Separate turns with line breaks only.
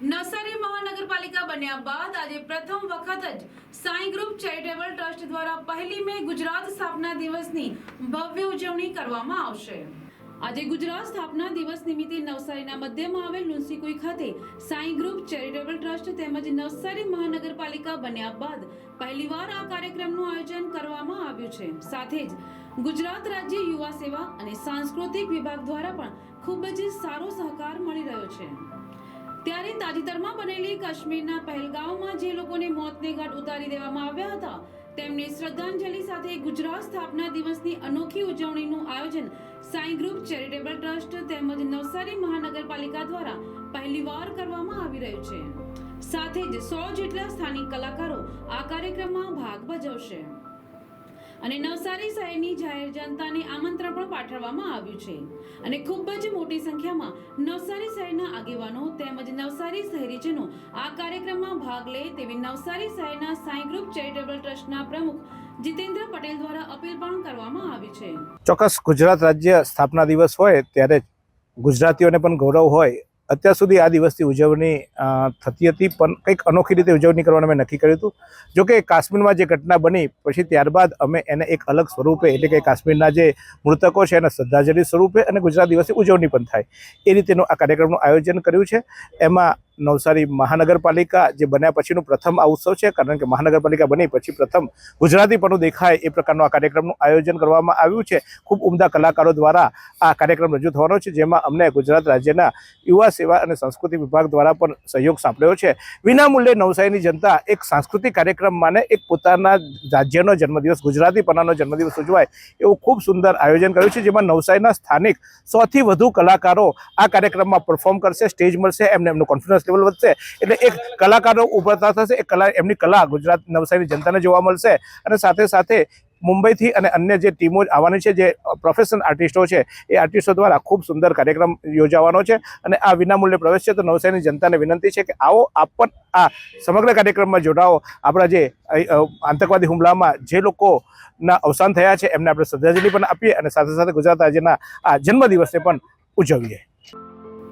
નવસારી મહાનગરપાલિકા બન્યા બાદ આજે પ્રથમ વખત જ સાંઈ ગ્રુપ ચેરિટેબલ ટ્રસ્ટ દ્વારા પહેલી મે ગુજરાત સ્થાપના દિવસની ભવ્ય ઉજવણી કરવામાં આવશે. આજે ગુજરાત સ્થાપના દિવસ નિમિત્તે નવસારીના મધ્યમાં આવેલ લુન્સીકુઈ ખાતે સાંઈ ગ્રુપ ચેરિટેબલ ટ્રસ્ટ તેમજ નવસારી મહાનગરપાલિકા બન્યા બાદ પહેલીવાર આ કાર્યક્રમનું આયોજન કરવામાં આવ્યું છે. સાથે જ ગુજરાત રાજ્ય યુવા સેવા અને સાંસ્કૃતિક વિભાગ દ્વારા પણ ખૂબ જ સારો સહકાર મળી રહ્યો છે. ત્યારે તાજેતરમાં બનેલી કાશ્મીરના પહેલગામમાં જે લોકોને મોતને ઘાટ ઉતારી દેવામાં આવ્યા હતા, તેમને શ્રદ્ધાંજલિ સાથે ગુજરાત સ્થાપના દિવસની અનોખી ઉજવણીનું આયોજન સાંઈ ગ્રુપ ચેરિટેબલ ટ્રસ્ટ તેમજ નવસારી મહાનગરપાલિકા દ્વારા પહેલીવાર કરવામાં આવી રહ્યું છે. સાથે જ સો જેટલા સ્થાનિક કલાકારો આ કાર્યક્રમમાં ભાગ ભજવશે. અને નવસારી શહેરની જાહેર જનતાને આમંત્રણ પણ પાઠવવામાં આવ્યું છે. અને ખૂબ જ મોટી સંખ્યામાં નવસારી શહેરના આગેવાનો તેમજ નવસારી શહેરીજનો આ કાર્યક્રમમાં ભાગ લે તેવી નવસારી શહેરના સાંઈ ગ્રુપ ચેરિટેબલ ટ્રસ્ટના પ્રમુખ જીતેન્દ્ર પટેલ દ્વારા અપીલ પણ કરવામાં આવી છે.
ચોક્કસ ગુજરાત રાજ્ય સ્થાપના દિવસ હોય ત્યારે ગુજરાતીઓને પણ ગૌરવ હોય અત્યાર સુધી આ દિવસની ઉજવણી થતી હતી, પણ કંઈક અનોખી રીતે ઉજવણી કરવાનું મેં નક્કી કર્યું હતું. જો કે કાશ્મીરમાં જે ઘટના બની, પછી ત્યારબાદ અમે એને એક અલગ સ્વરૂપે, એટલે કે કાશ્મીરના જે મૃતકો છે, એના શ્રદ્ધાંજલિ સ્વરૂપે અને ગુજરાત દિવસની ઉજવણી પણ થાય. એ રીતેનું આ કાર્યક્રમનું આયોજન કર્યું છે. એમાં નવસારી મહાનગરપાલિકા જે બન્યા પછીનું પ્રથમ આ ઉત્સવ છે, કારણ કે મહાનગરપાલિકા બની પછી પ્રથમ ગુજરાતીપણું દેખાય એ પ્રકારનો આ કાર્યક્રમનું આયોજન કરવામાં આવ્યું છે. ખૂબ ઉમદા કલાકારો દ્વારા આ કાર્યક્રમ રજૂ થવાનો છે, જેમાં અમને ગુજરાત રાજ્યના યુવા સેવા અને સંસ્કૃતિ વિભાગ દ્વારા પણ સહયોગ સાંપડ્યો છે. વિનામૂલ્યે નવસારીની જનતા એક સાંસ્કૃતિક કાર્યક્રમ માને, એક પોતાના રાજ્યનો જન્મદિવસ, ગુજરાતીપણાનો જન્મદિવસ ઉજવાય એવું ખૂબ સુંદર આયોજન કર્યું છે, જેમાં નવસારીના સ્થાનિક સૌથી વધુ કલાકારો આ કાર્યક્રમમાં પરફોર્મ કરશે સ્ટેજ મળશે, એમને એમનું કોન્ફિડન્સ લેવલ વધશે, એટલે એક કલાકારો ઉભરતા થશે, એક કલા, એમની કલા ગુજરાત નવસારીની જનતાને જોવા મળશે. અને સાથે સાથે મુંબઈથી અને અન્ય જે ટીમો આવવાની છે, જે પ્રોફેશનલ આર્ટિસ્ટો છે, એ આર્ટિસ્ટો દ્વારા ખૂબ સુંદર કાર્યક્રમ યોજાવાનો છે. અને આ વિનામૂલ્ય પ્રવેશ છે, તો નવસારીની જનતાને વિનંતી છે કે આવો આપ પણ આ સમગ્ર કાર્યક્રમમાં જોડાઓ આપણા જે આતંકવાદી હુમલામાં જે લોકોના અવસાન થયા છે, એમને આપણે શ્રદ્ધાંજલિ પણ આપીએ અને સાથે સાથે ગુજરાત રાજ્યના આ જન્મદિવસને પણ ઉજવીએ.